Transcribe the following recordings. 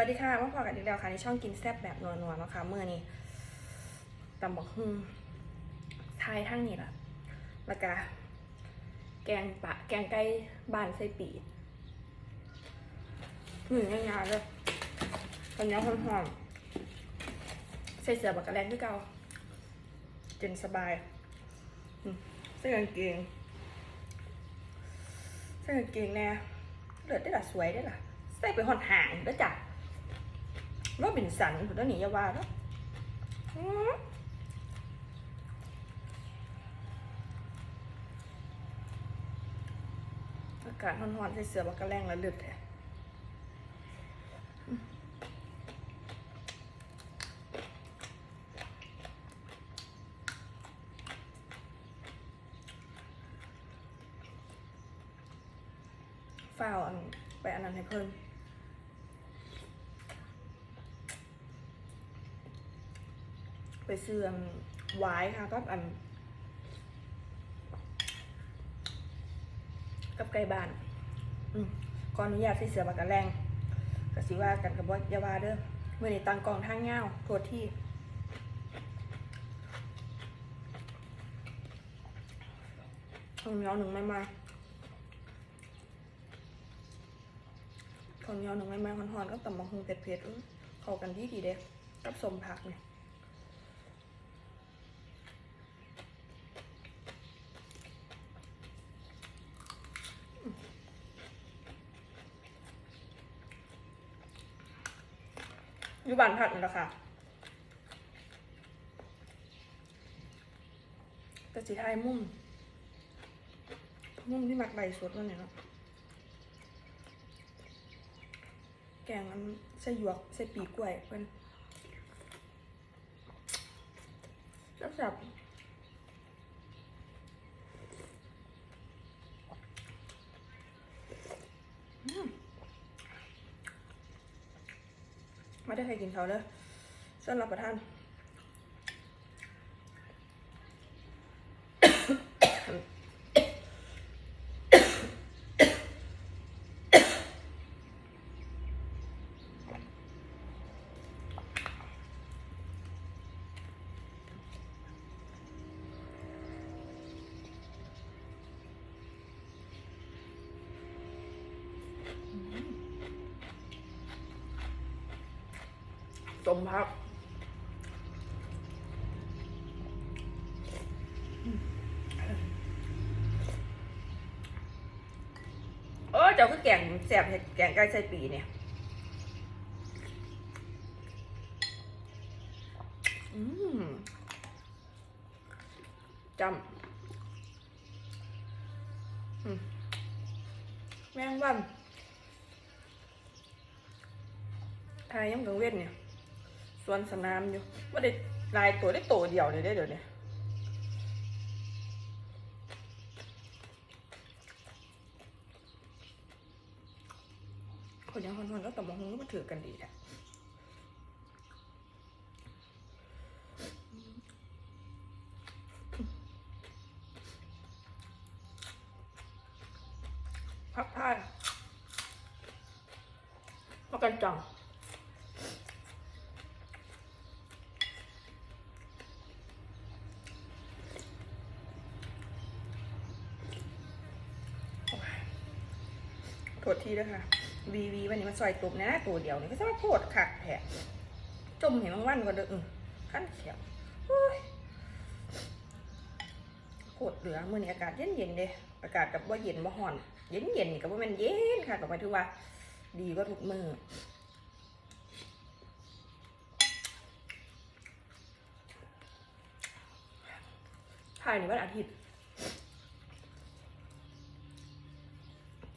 วัสดีค่ะมาพอกันอีกแล้วค่ะในช่องกินแซ่บแบบนัวๆนะคะเมื่อนี้ตำบักหุ่งไทยทั้งนี้ละแล้วก็แกงปะ แกงไก่บ้านไส้ปีหนึ่งง่ายๆเลยตอนนี้หอมๆใส่เสื้อบักกะแลนด้วยเกาเจนสบายอืมใส่กางเกงใส่กางเกงแน่เลือดได้ละสวยได้ละใส่ไปหอนห่างแล้วจ้ะ โรบินสันผมต้องหนียาวาแล้วอืมอากาศร้อนๆใส่เสื้อบักกะแรงแล้วลือดแท้อืมฝ้าวอันไปอันนั้นให้เพิ่ม ไปเสื่อมไว้ค่ะก็อัน กับไก่บ้าน อืมขออนุญาตใส่เสือปากกระแรงกสิว่ากันกับว่ายาวาเด้อเมื่อในตังกองทางเงาโทษที่ข้าวเหนียวหนึ่งไม่มาข้าวเหนียวหนึ่งไม่มาหอนๆก็ตำบักหุ่งเผ็ดๆเข้ากันดีดีเด้กับสมผักเนี่ย อยู่บ้านผัดนี่แหละค่ะแต่สีไทยมุ่งมุ่งที่มักใบสดนั่นเนี่ยเนาะแกงอันใส่หยวกใส่ปีกกล้วยเป็นจับจับม ไม่ได้ใครกินเขาเลยเส้นรับประทาน จมพักเออเจ้าคือแกงแสบแกงไก่ใส่ปีเนี่ยจำอืมแมงวันทายยังกังเว้นเนี่ย สวนสนามอยู่ว่าได้ลายตัวได้โตเดียวเลยได้เดี๋ยวนี้คนยังคนๆก็ตบมองก็มาถือกันดีแหละพักผ้าพักกันจัง โทษทีด้วยค่ะ วีวีวันนี้มาซอยตุบนะตัวเดียวนี่ก็จะมาโพดขักแผลจมเห็นบางวันก็เด้อขั้นเขียวโคตรเหลือมื่อนี้อากาศเย็นเย็นๆเด้อากาศกับว่าเย็นว่าห่อน เย็นเย็นๆกับว่ามันเย็นค่ะกับหมายถึงว่า ดีกว่าทุกมือถ่ายในวันอาทิตย์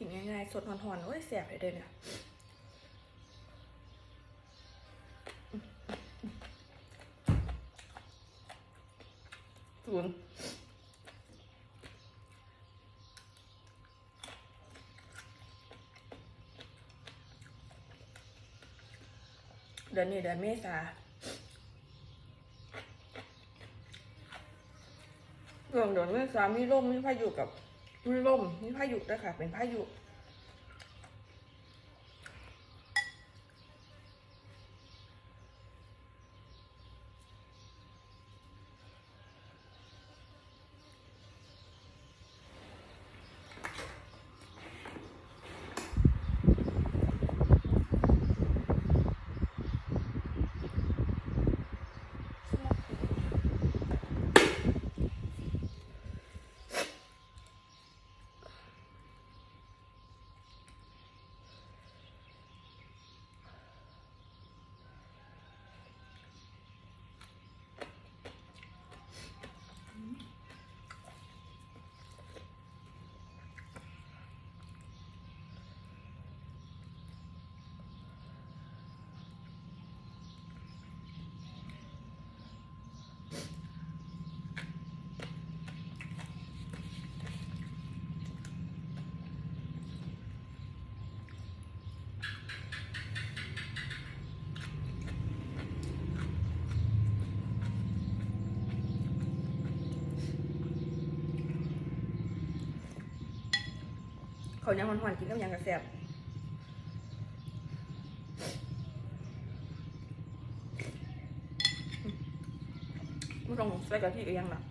กินง่ายๆ สดหอนๆโอ้ยแสบเลยเด้อเนี่ยศูนย์เดือนนี้เดือนเมษาเรื่องเดือนเมษามีลมมีพายุกับ มีลมมีพายุด้วยค่ะ เป็นพายุ เขายังหอนๆกินกับยังกระแสบไม่ต้องใส่กะทิกับหยังหรอก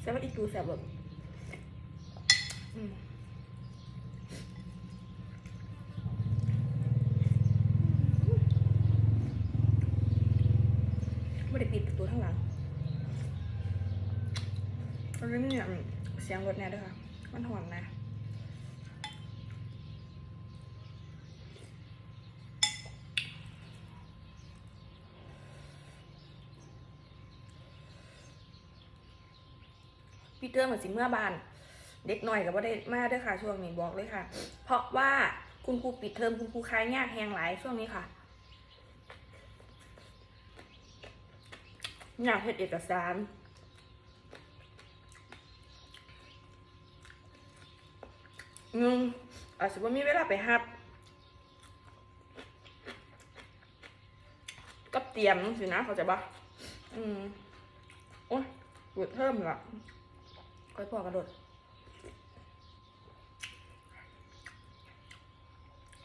ใส่ว่าอีกตูแสบแบบอืม ไม่ได้ปิดประตูข้างหลังมันไม่มีเนี่ยเสียงรถแน่ด้วยค่ะ มันหอนนะพี่เติมเหมือนสิเมื่อบาน เด็กหน่อยกับว่าได้มาเด้วยค่ะ ช่วงนี้บอกเลยค่ะ เพราะว่าคุณครูปิดเทอมคุณครูคลายยากแหงหลายช่วงนี้ค่ะ อยากเห็ดเอกสารหนึ่งอาจจะว่ามีเวลาไปฮับก็เตรียมสินะเขาใจปะอืมโอ้ยปวดเพิ่มละค่อยพอกระโดด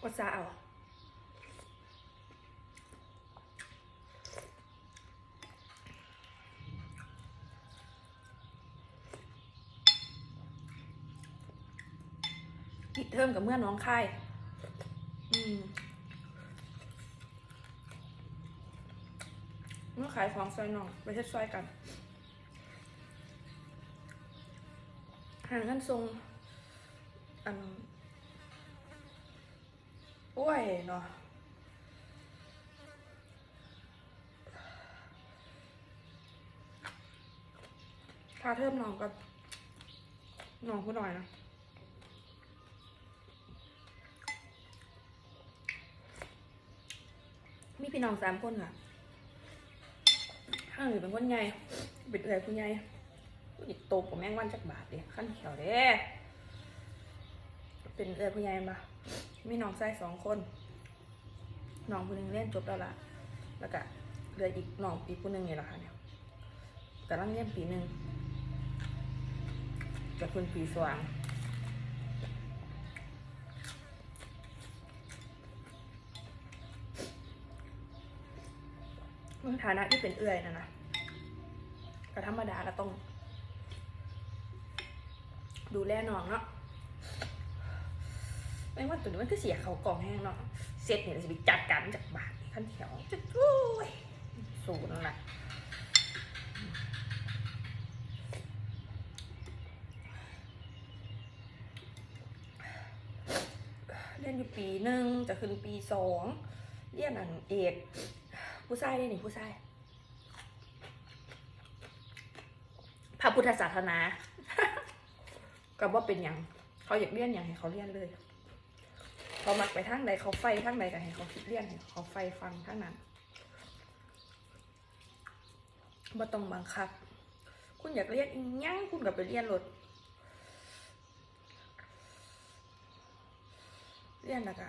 วัดซาเอา ปิดเทอมกับเมื่อน้องค่เมื่อขายของซอยน้องไปเช็ดซอยกันหาเงินทรงอันโอ้ยเนาะค่าเทอมน้องกับน้องผู้หน่อยนะ มีพี่น้องสามคนค่ะข้างหนึ่งเป็นคนใหญ่เป็นเอื่อยผู้ใหญ่อีกโตกว่าแมงวันจักบาทเด้ขั้นเขียวเด้เป็นเอื่อยผู้ใหญ่มามีน้องชายสองคนน้องคนหนึ่งเรียนจบแล้วล่ะ แล้วก็เหลืออีกน้องอีกคนหนึ่งนี่แหละค่ะเนี่ยกำลังเรียนปีหนึ่งกับคนปีสว่าง ในฐานะที่เป็นเอื่อยนะนะก็ธรรมดาก็ต้อง ดูแลน้องเนาะไม่ว่าตัวนี้มันก็เสียเขากองแห้งเนาะเสร็จเนี่ยจะไปจัดการจากบาทขั้นแถวจะโอ้ยสูนย์ละเรียนอยู่ปีหนึ่งจะขึ้นปีสองเรียนอันเอก ผู้ชายได้หนิผู้ชายพระพุทธศาสนาก็ว่าเป็นอย่างเขาอยากเรียนอย่างให้เขาเรียนเลยเขามักไปทางใดเขาไฟทางใดก็ให้เขาคิดเรียนให้เขาไฟฟังทางนั้นบ่ต้องบังคับ คุณอยากเรียนยังคุณก็ไปเรียนรถเรียนแล้วก็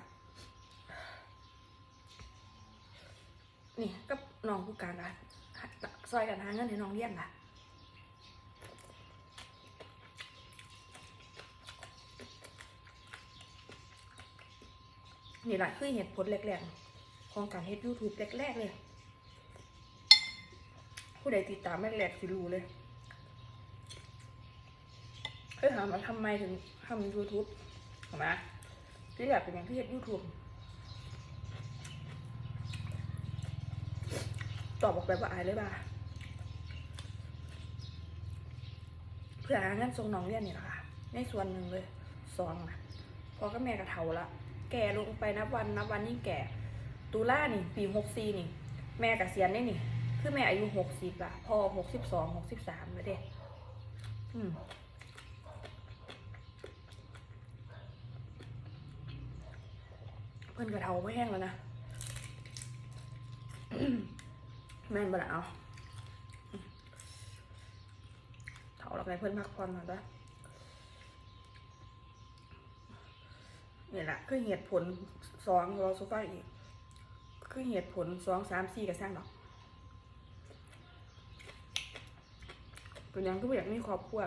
นี่ก็น้องผู้การอะซอยกันหาเงินให้น้องเรียนล่ะนี่แหละคือเหตุผลแรกๆของการเฮ็ด YouTube แรกๆเลย ผู้ใดติดตามแรกๆสิรู้เลยเคยถามว่าทำไมถึงทำ YouTube เห็นไหมที่อยากเป็นอย่างที่เฮ็ด YouTube ตอบออกไปว่าอายเลยบ่าเพื่อหาเงินส่งน้องเรียนนี่แหละค่ะ ในส่วนหนึ่งเลยสองนะพอก็แม่กระเทาละแก่ลงไปนับวันนับวันยิ่งแก่ ตุลานี่ ปีหกสี่นี่ แม่กเกษียณได้นี่ คือแม่อายุหกสิบละพ่อหกสิบสองหกสิบสามแล้วเด็อืมเพิ่อนกระเทาไม่แห้งแล้วนะ แม่นบ่ละเอาเถาแล้วไปเพิ่นพักผ่อนมาจ้ะนี่แหละคือเหตุผลสองรอสุฟังอีก คือเหตุผลสองสามสี่กับสร้างดอกเป็นหยังก็อยากมีครอบครัว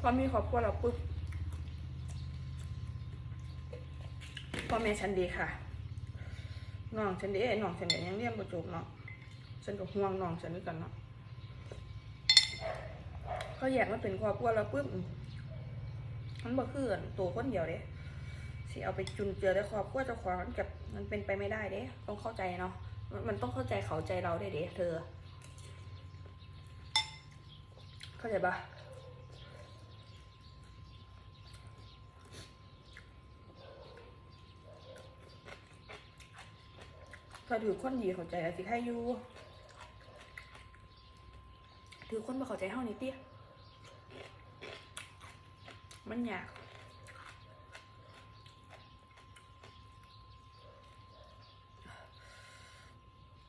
พอมีครอบครัวเราปุ๊บ อแม่ฉันดีค่ะ น้องฉันดีน้องฉันก็ยังเรียนประจบเนาะ ฉันก็ห่วงน้องฉันด้วยกันเนาะเขาแยกมาเป็นครอบครัวเราปุ๊บมันบ่คืออันตัวคนเดียวเด้สิเอาไปจุนเจือได้ครอบครัวเจ้าของมันกับมันเป็นไปไม่ได้เด้ ต้องเข้าใจเนาะ มันมันต้องเข้าใจเขาใจเราได้เด้เธอ เข้าใจปะ ถ้าถือคนดีเข้าใจอะสิให้อยู่ถือคนมาเข้าใจเท่านี้เตี้ยมันยาก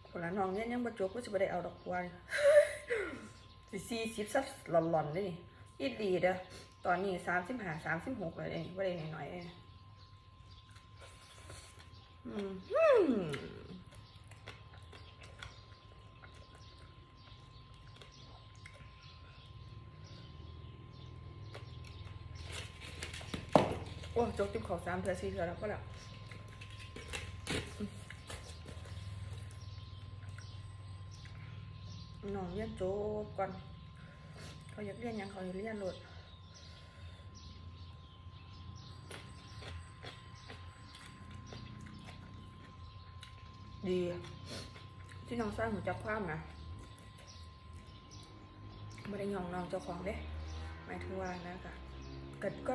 คนละน้องเนี่ยยังประจบก็จะไปได้เอาดอกบัวสิสี่สิบสักหล่อนๆเลยนี่อีดีเด้อตอนนี้สามสิบห้าสามสิบหกเลยเองว่าได้หน่อยๆเองอืม อืมโอ้จกจิ้มขอสามเถื่อสี่เถื่อแล้วก็แล้วน้องเรียนจบก่อนเขาอยากเรียนยังเขาอยากเรียนโลดดี ที่น้องสร้างหัวจักความนะไม่ได้ยองน้องเจ้าของเด้หมายถึงว่านะคะก็ก็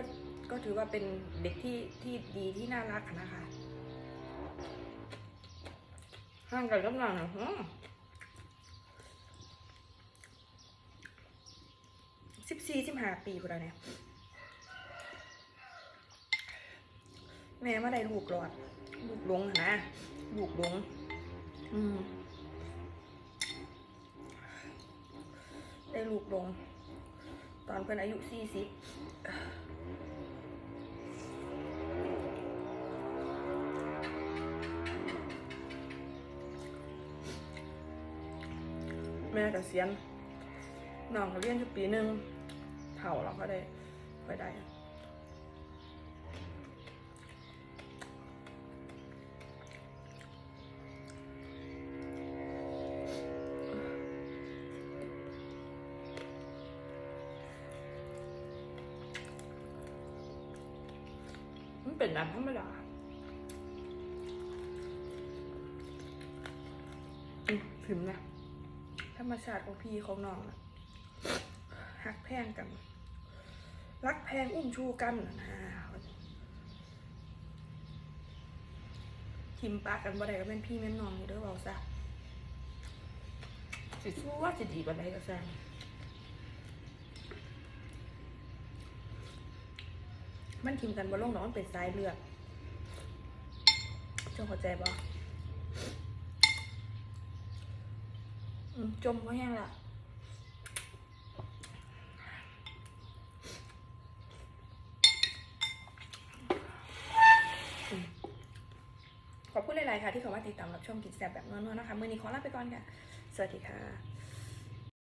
ก็ถือว่าเป็นเด็กที่ที่ดีที่น่ารักนะคะห่างกันกำลังนะสิบสี่สิบห้าปีพอแล้วเนี่ย แม่มาได้ลูกหลอดลูกหลงนะลูกหลง อืมได้ลูกลง ตอนเป็นอายุสี่สิบ แม่เกษียณน้องก็เรียนอยู่ปีหนึ่งเท่าเราก็ได้ไปได้มันเป็นน้ำธรรมดาอืมพิมพ์นะ รรมชาติของพี่ของน้องนะหักแพงกัน รักแพงอุ้มชูกันนะทิมปากกันบ่ได้ก็เป็นพี่แม่นน้องอยู่เด้อเบาซะสิสู้ว่าจะดีบ่ได้ก็ซะมันทิมกันบ่ลงเนาะมันเป็นสายเลือดเจ้าเข้าใจบ่อืม จมก็แห้งละขอบคุณหลาย ๆ ค่ะ ที่เข้ามาติดตามรับชมกิจแสบแบบนัวๆนะคะ มือนี้ขอลาไปก่อนค่ะ สวัสดีค่ะ